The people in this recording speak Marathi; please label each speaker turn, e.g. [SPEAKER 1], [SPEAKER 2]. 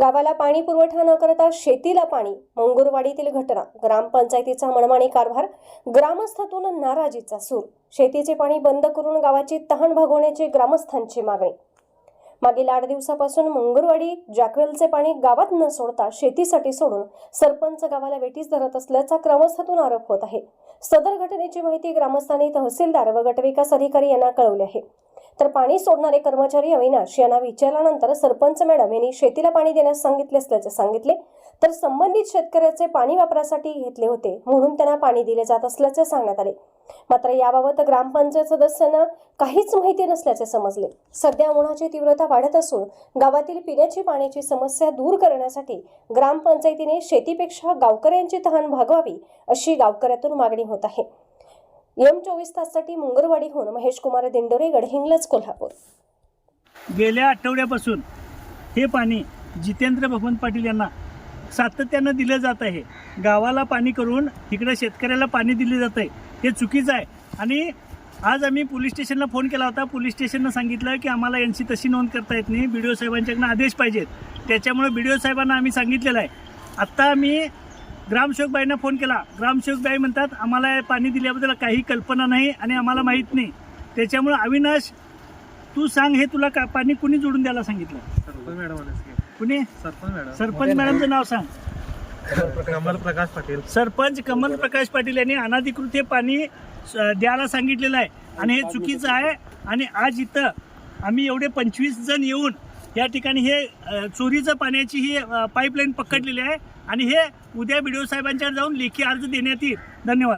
[SPEAKER 1] गावाला पाणी पुरवठा न करता शेतीला पाणी मंगुरवाडीतील घटना ग्रामपंचायतीचा मनमानी कारभार ग्रामस्थातून नाराजीचा सूर. शेतीचे पाणी बंद करून गावाची तहान भागवण्याची ग्रामस्थांची मागणी. मागील आठ दिवसापासून मंगुरवाडी जॅकवेलचे पाणी गावात न सोडता शेतीसाठी सोडून सरपंच गावाला वेटीस धरत असल्याचा क्रमस्थातून आरोप होत आहे. सदर घटनेची माहिती ग्रामस्थांनी तहसीलदार व गटविकास अधिकारी यांना कळवली आहे. तर पाणी सोडणारे कर्मचारी अविनाश यांना विचारल्यानंतर सरपंच मॅडम यांनी शेतीला पाणी देण्यास सांगितले असल्याचे सांगितले. तर संबंधित शेतकऱ्याचे पाणी वापरासाठी घेतले होते म्हणून त्यांना पाणी दिले जात असल्याचे सांगण्यात आले. मात्र याबाबत ग्रामपंचायत सदस्यांना काहीच माहिती नसल्याचे समजले. सध्या उन्हाची तीव्रता वाढत असून गावातील पिण्याची पाण्याची समस्या दूर करण्यासाठी ग्रामपंचायतीने शेतीपेक्षा गावकऱ्यांची तहान भागवावी अशी गावकऱ्यातून मागणी होत आहे. एम चोवीस ताससाठी मुंगरवाडीहून महेश कुमार दिंडोरे गडहिंग्लज कोल्हापूर.
[SPEAKER 2] गेल्या आठवड्यापासून हे पाणी जितेंद्र भगवंत पाटील यांना सातत्यानं दिलं जात आहे. गावाला पाणी करून इकडे शेतकऱ्याला पाणी दिले जात आहे. हे चुकीचं आहे. आणि आज आम्ही पोलीस स्टेशनला फोन केला होता. पोलीस स्टेशननं सांगितलं की आम्हाला यांची तशी नोंद करता येत नाही. बी डी ओ साहेबांच्याकडनं आदेश पाहिजेत. त्याच्यामुळे बी डी ओ साहेबांना आम्ही सांगितलेलं आहे. आत्ता आम्ही ग्रामसेवकबाईंना फोन केला. ग्रामसेवकबाई म्हणतात आम्हाला पाणी दिल्याबद्दल काही कल्पना नाही आणि आम्हाला माहीत नाही. त्याच्यामुळे अविनाश तू सांग हे तुला का पाणी कुणी जोडून द्यायला सांगितलं?
[SPEAKER 3] सरपंच मॅडम.
[SPEAKER 2] कुणी?
[SPEAKER 3] सरपंच मॅडम.
[SPEAKER 2] सरपंच मॅडमचं नाव सांग.
[SPEAKER 3] कमल प्रकाश पाटील.
[SPEAKER 2] सरपंच कमल प्रकाश पाटील यांनी अनाधिकृत हे पाणी स- द्यायला सांगितलेलं आहे. आणि हे चुकीचं आहे. आणि आज इथं आम्ही एवढे पंचवीस जण येऊन या ठिकाणी हे अ, चोरीचं पाण्याची ही पाईपलाईन पकडलेली आहे. आणि हे उद्या बी डी ओ साहेबांच्याकडे जाऊन लेखी अर्ज देण्यात येईल. धन्यवाद.